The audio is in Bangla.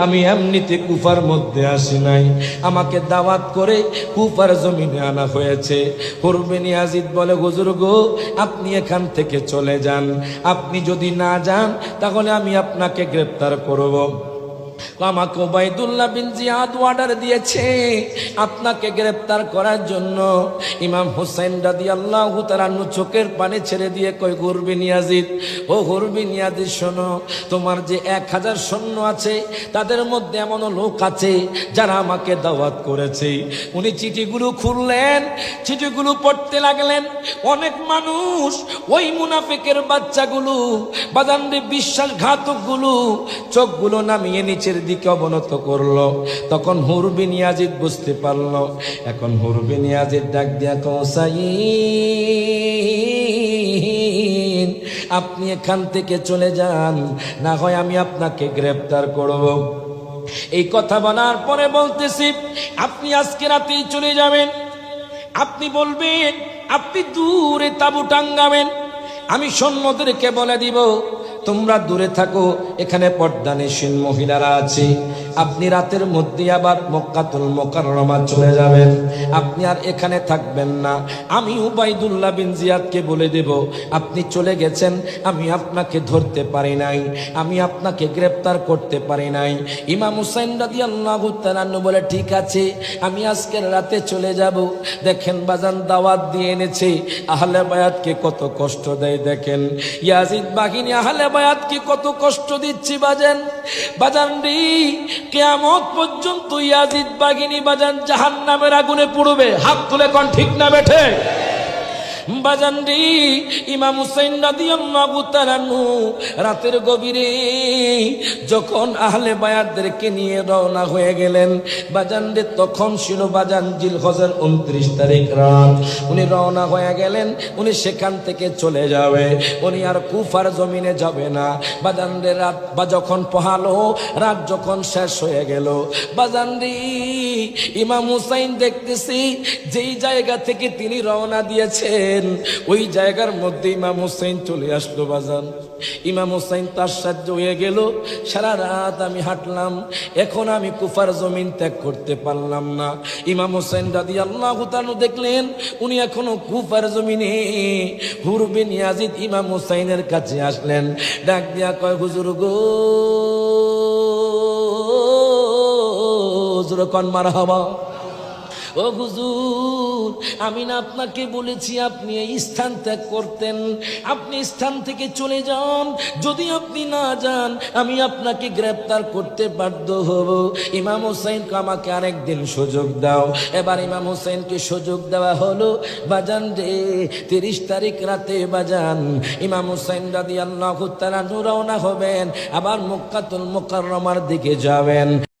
আমি এমনিতে কুফার মধ্যে আসি নাই। আমাকে দাওয়াত করে কুফার জমিনে আনা হয়েছে। হুরবেনি আজিদ বলে, হুজুর গো, আপনি এখান থেকে চলে যান। আপনি যদি না যান, তাহলে আমি আপনাকে গ্রেপ্তার করব। আমাকে ওবায়দুল্লাহ বিন জিয়াদ অর্ডার দিয়েছে। আপনাকে গ্রেপ্তার করার জন্য। ইমাম হুসাইন রাদি আল্লাহ তারান্নু চোখের পানি ছেড়ে দিয়ে কই গুরবি নিয়াজিদ, ও গুরবি নিয়াজিদ, শোনো, তোমার যে এক হাজার সৈন্য আছে, তাদের মধ্যে এমনও লোক আছে যারা আমাকে দাওয়াত করেছে। উনি চিঠিগুলো খুললেন, চিঠিগুলো পড়তে লাগলেন। অনেক মানুষ ওই মুনাফিকের বাচ্চাগুলো বাদান্ডে বিশ্বাসঘাতকগুলো চোখগুলো নামিয়ে নিচের দিকে অবনত করল। তখন হুরবিন ইয়াজিদ বুঝতে পারল। এখন হুরবিন ইয়াজিদ ডাক দিয়া কৌসাই আপনি এখান থেকে চলে যান, না হয় আমি আপনাকে গ্রেফতার করব। এই কথা বলার পরে বলতেছি, আপনি আজকে রাতেই চলে যাবেন। আপনি বলবেন, আপনি দূরে তাবু টাঙ্গাবেন। আমি সৈন্যদেরকে বলে দিব তোমরা দূরে থাকো, এখানে পর্দানিসীন মহিলারা আছে। আপনি রাতের মধ্যে আবার মক্কাতুল মোকাররমা চলে যাবেন। আপনি আর এখানে থাকবেন না। আমি উবাইদুল্লাহ বিন জিয়াদকে বলে দেব, আপনি চলে গেছেন, আমি আপনাকে ধরতে পারি নাই, আমি আপনাকে গ্রেপ্তার করতে পারি নাই। ইমাম হুসাইন রাদি আল্লাহ বলে, ঠিক আছে, আমি আজকের রাতে চলে যাব। দেখেন, বাজান দাওয়াত দিয়ে এনেছে। আহলে বায়াতকে কত কষ্ট দেয়, দেখেন। ইয়াজিদ বাহিনী আহলে বায়াতকে কত কষ্ট দিচ্ছি বাজান? বাজান রে, কেয়ামত পর্যন্ত ইয়াজিদ বাগিনী বাজান জাহান নামের আগুনে পুড়বে। হাত তুলে কন ঠিক না বেঠে? বাজান রে ইমাম হুসাইন রাদিয়াল্লাহু তাআলা রাতের গভীরে যখন আহলে বায়াতদেরকে নিয়ে রওনা হয়ে গেলেন বাজান রে তখন ছিল বাজান জিল হজের উনত্রিশ তারিখ রাত। উনি রওনা হয়ে গেলেন, উনি সেখান থেকে চলে যাবে। উনি আর কুফার জমিনে যাবে না। বাজান রে রাত বা যখন পহালো, রাত যখন শেষ হয়ে গেল বাজান রে ইমাম হুসাইন দেখতেছি, যেই জায়গা থেকে তিনি রওনা দিয়েছেন ওই জায়গার মধ্যে ইমাম হুসাইন চলে আসলো বাজান। ইমাম হুসাইন তার সাহায্য হয়ে গেল, সারা রাত আমি হাঁটলাম, এখন আমি কুফার জমিন ত্যাগ করতে পারলাম না। ইমাম হুসাইন দাদি আল্লাহ হুতানু দেখলেন, উনি এখনও কুফার জমিনে। হুরবিন ইয়াজিদ ইমাম হুসাইনের কাছে আসলেন, ডাক দিয়া কয়, হুজুর গো, হুজুর কন মারা হবা ও হুজুর, আমি না আপনাকে বলেছি আপনি এই স্থান ত্যাগ করতেন। আপনি স্থান থেকে চলে যান। যদি আপনি না যান, আমি আপনাকে গ্রেপ্তার করতে বাধ্য হব। ইমাম হোসেনকে আমাকে আরেকদিন সুযোগ দাও। এবার ইমাম হোসেনকে সুযোগ দেওয়া হলো, বাজান রে, তিরিশ তারিখ রাতে বাজান। ইমাম হোসেন রাদি আল্লাহ তারা রওনা হবেন, আবার মক্কাতুল মোকাররমার দিকে যাবেন।